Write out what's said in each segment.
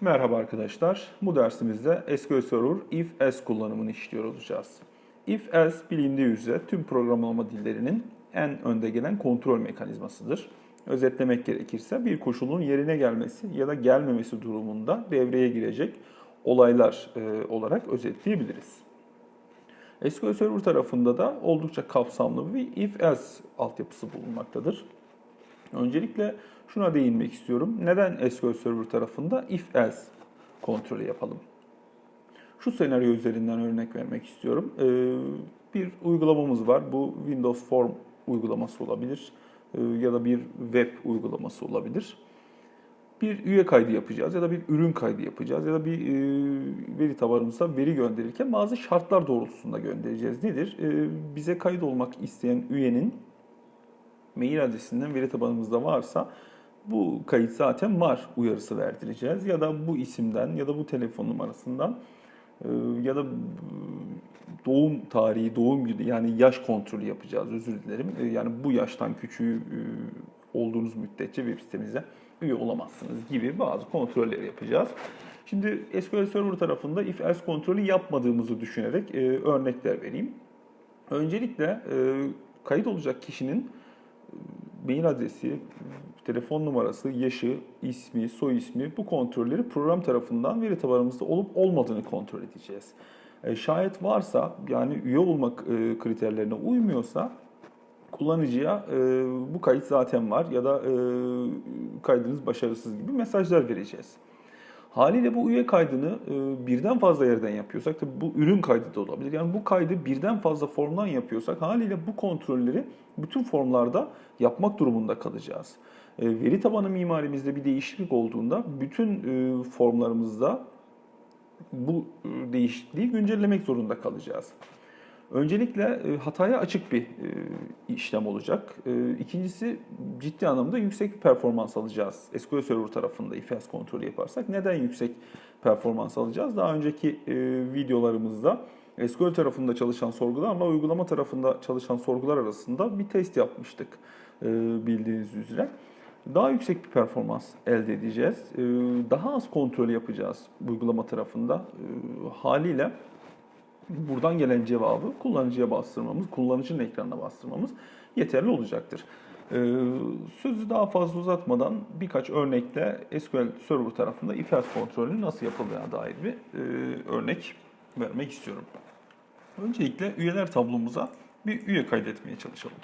Merhaba arkadaşlar. Bu dersimizde SQL Server if-else kullanımını işliyor olacağız. If-else bilindiği üzere tüm programlama dillerinin en önde gelen kontrol mekanizmasıdır. Özetlemek gerekirse bir koşulun yerine gelmesi ya da gelmemesi durumunda devreye girecek olaylar e, olarak özetleyebiliriz. SQL Server tarafında da oldukça kapsamlı bir if-else altyapısı bulunmaktadır. Öncelikle şuna değinmek istiyorum. Neden SQL Server tarafında if-else kontrolü yapalım? Şu senaryo üzerinden örnek vermek istiyorum. Ee, bir uygulamamız var. Bu Windows Form uygulaması olabilir ee, ya da bir web uygulaması olabilir. Bir üye kaydı yapacağız ya da bir ürün kaydı yapacağız ya da bir e, veri tabanımıza veri gönderirken bazı şartlar doğrultusunda göndereceğiz. Nedir? Ee, bize kayıt olmak isteyen üyenin mail adresinden veri tabanımızda varsa bu kayıt zaten var uyarısı verdireceğiz. Ya da bu isimden ya da bu telefon numarasından e, ya da doğum tarihi, doğum günü yani yaş kontrolü yapacağız özür dilerim. E, Yani bu yaştan küçüğü e, olduğunuz müddetçe web sitemize üye olamazsınız gibi bazı kontrolleri yapacağız. Şimdi SQL Server tarafında if else kontrolü yapmadığımızı düşünerek e, örnekler vereyim. Öncelikle e, kayıt olacak kişinin mail adresi, telefon numarası, yaşı, ismi, soy ismi bu kontrolleri program tarafından veri tabanımızda olup olmadığını kontrol edeceğiz. E, şayet varsa yani üye olmak e, kriterlerine uymuyorsa kullanıcıya e, bu kayıt zaten var ya da e, kaydınız başarısız gibi mesajlar vereceğiz. Haliyle bu üye kaydını e, birden fazla yerden yapıyorsak, tabii bu ürün kaydı da olabilir. Yani bu kaydı birden fazla formdan yapıyorsak haliyle bu kontrolleri bütün formlarda yapmak durumunda kalacağız. E, veri tabanı mimarimizde bir değişiklik olduğunda bütün e, formlarımızda bu değişikliği güncellemek zorunda kalacağız. Öncelikle hataya açık bir işlem olacak. E, İkincisi ciddi anlamda yüksek bir performans alacağız. SQL Server tarafında if-else kontrolü yaparsak. Neden yüksek performans alacağız? Daha önceki e, videolarımızda SQL tarafında çalışan sorgularla uygulama tarafında çalışan sorgular arasında bir test yapmıştık e, bildiğiniz üzere. Daha yüksek bir performans elde edeceğiz. E, Daha az kontrol yapacağız uygulama tarafında. Haliyle buradan gelen cevabı kullanıcıya bastırmamız, kullanıcının ekranına bastırmamız yeterli olacaktır. Ee, sözü daha fazla uzatmadan birkaç örnekle SQL Server tarafında if-else kontrolünün nasıl yapıldığına dair bir e, örnek vermek istiyorum. Öncelikle üyeler tablomuza bir üye kaydetmeye çalışalım.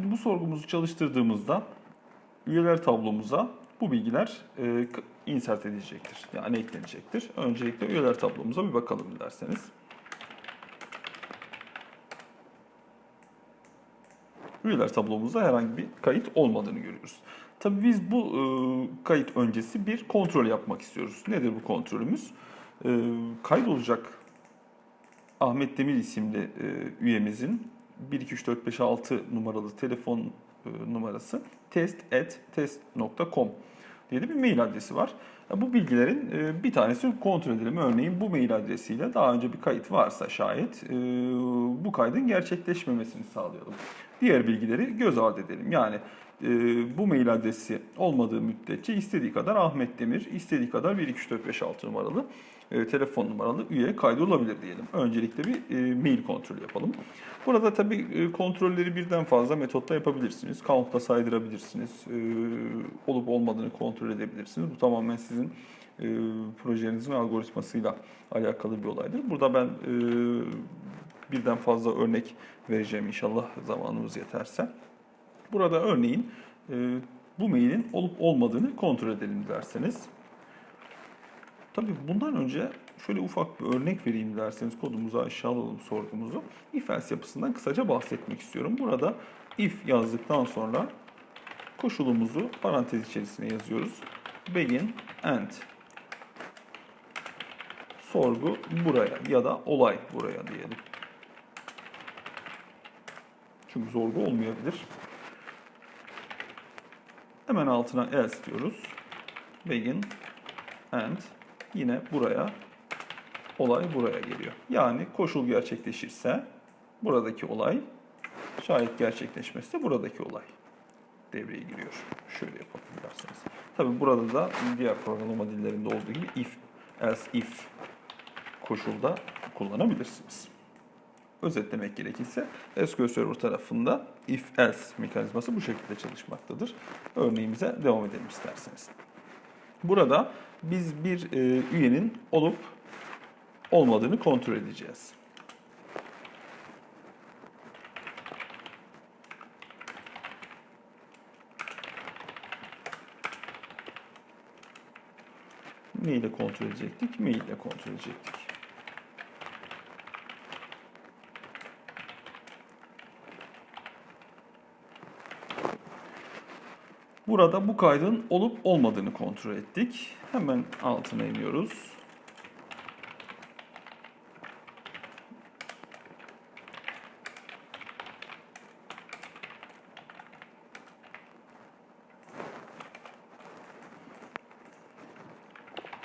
Şimdi bu sorgumuzu çalıştırdığımızda üyeler tablomuza bu bilgiler e, insert edilecektir. Yani eklenecektir. Öncelikle üyeler tablomuza bir bakalım derseniz. Üyeler tablomuzda herhangi bir kayıt olmadığını görüyoruz. Tabii biz bu e, kayıt öncesi bir kontrol yapmak istiyoruz. Nedir bu kontrolümüz? E, kayıt olacak Ahmet Demir isimli e, üyemizin 1 2 3 4 5 6 numaralı telefon e, numarası test@test.com diye de bir mail adresi var. Ya Bu bilgilerin e, bir tanesi kontrol edelim. Örneğin bu mail adresiyle daha önce bir kayıt varsa şayet e, bu kaydın gerçekleşmemesini sağlayalım. Diğer bilgileri göz ardı edelim. Yani e, bu mail adresi olmadığı müddetçe istediği kadar Ahmet Demir, istediği kadar 1 2 3 4 5 6 numaralı e, telefon numaralı üye kaydolabilir diyelim. Öncelikle bir e, mail kontrolü yapalım. Burada tabii e, kontrolleri birden fazla metotla yapabilirsiniz. Count'la saydırabilirsiniz. E, olup olmadığını kontrol edebilirsiniz. Bu tamamen sizin e, projenizin algoritmasıyla alakalı bir olaydır. Burada ben e, birden fazla örnek vereceğim inşallah zamanımız yeterse. Burada örneğin e, bu mailin olup olmadığını kontrol edelim derseniz. Tabii bundan önce şöyle ufak bir örnek vereyim derseniz kodumuzu aşağı alalım sorgumuzu. If else yapısından kısaca bahsetmek istiyorum. Burada if yazdıktan sonra Koşulumuzu parantez içerisine yazıyoruz. Begin, end. Sorgu buraya ya da olay buraya diyelim. Çünkü sorgu olmayabilir. Hemen altına else diyoruz. Begin, end. Yine buraya, olay buraya geliyor. Yani koşul gerçekleşirse buradaki olay, şayet gerçekleşmezse buradaki olay devreye giriyor. Şöyle yapalım derseniz. Tabi burada da diğer programlama dillerinde olduğu gibi if, else if koşulda kullanabilirsiniz. Özetlemek gerekirse SQL Server tarafında if else mekanizması bu şekilde çalışmaktadır. Örneğimize devam edelim isterseniz. Burada biz bir e, üyenin olup olmadığını kontrol edeceğiz. Ne ile kontrol edecektik? Mail ile kontrol edecektik. Burada bu kaydın olup olmadığını kontrol ettik. Hemen altına iniyoruz.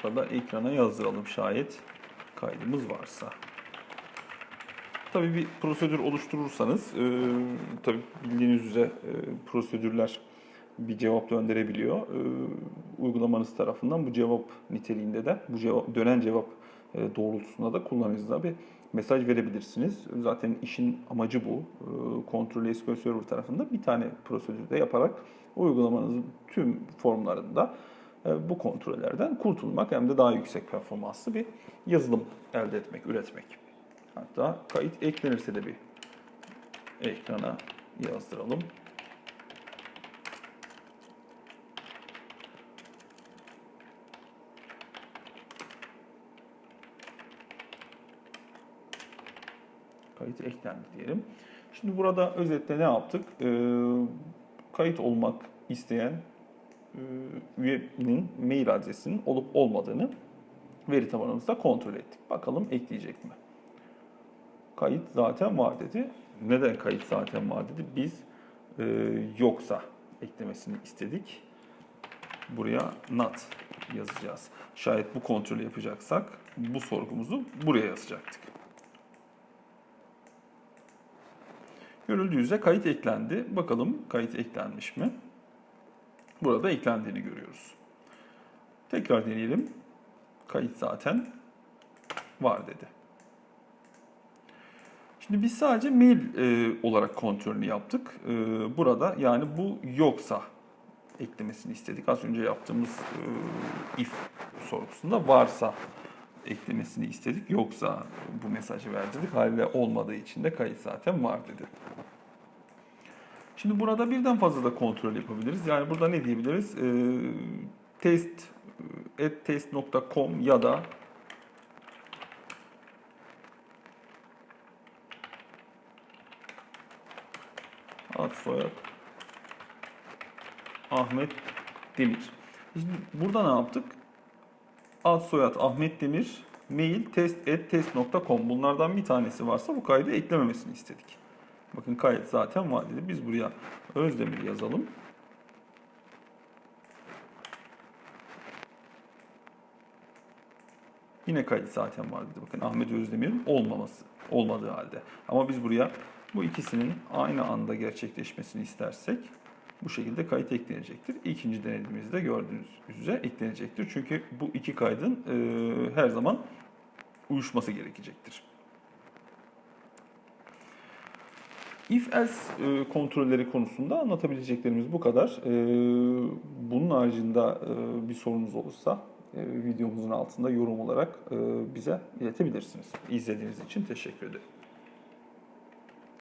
Burada ekrana yazdıralım şayet kaydımız varsa. Tabii bir prosedür oluşturursanız, e, tabii bildiğiniz üzere e, prosedürler bir cevap gönderebiliyor. E, uygulamanız tarafından bu cevap niteliğinde de, bu cevap, dönen cevap e, doğrultusunda da kullanıcınıza bir mesaj verebilirsiniz. Zaten işin amacı bu. E, Kontrol SQL Server tarafında bir tane prosedürde yaparak uygulamanızın tüm formlarında e, bu kontrollerden kurtulmak hem de daha yüksek performanslı bir yazılım elde etmek, üretmek. Hatta kayıt eklenirse de bir ekrana yazdıralım. Kayıt eklendi diyelim. Şimdi burada özetle ne yaptık? Ee, kayıt olmak isteyen e, üyenin mail adresinin olup olmadığını veri tabanımızda kontrol ettik. Bakalım ekleyecek mi? Kayıt zaten var dedi. Neden kayıt zaten var dedi? Biz e, yoksa eklemesini istedik. Buraya not yazacağız. Şayet bu kontrolü yapacaksak bu sorgumuzu buraya yazacaktık. Görüldüğü üzere kayıt eklendi. Bakalım kayıt eklenmiş mi? Burada eklendiğini görüyoruz. Tekrar deneyelim. Kayıt zaten var dedi. Şimdi biz sadece mail e, olarak kontrolünü yaptık. E, burada yani bu yoksa eklemesini istedik. Az önce yaptığımız e, if sorgusunda varsa eklemesini istedik. Yoksa bu mesajı verdirdik. Haliyle olmadığı için de kayıt zaten var dedi. Şimdi burada birden fazla da kontrol yapabiliriz. Yani burada ne diyebiliriz? E, test test.com ya da ad soyad Ahmet Demir. Şimdi burada ne yaptık? Ad soyad Ahmet Demir mail test.test.com bunlardan bir tanesi varsa bu kaydı eklememesini istedik. Bakın kayıt zaten var dedi. Biz buraya Özdemir yazalım. Yine kayıt zaten var dedi. Bakın Ahmet Özdemir'in olmaması, olmadığı halde. Ama biz buraya bu ikisinin aynı anda gerçekleşmesini istersek bu şekilde kayıt eklenecektir. İkinci denediğimizde gördüğünüz üzere eklenecektir. Çünkü bu iki kaydın e, her zaman uyuşması gerekecektir. If else e, kontrolleri konusunda anlatabileceklerimiz bu kadar. E, bunun haricinde e, bir sorunuz olursa e, videomuzun altında yorum olarak e, bize iletebilirsiniz. İzlediğiniz için teşekkür ederim.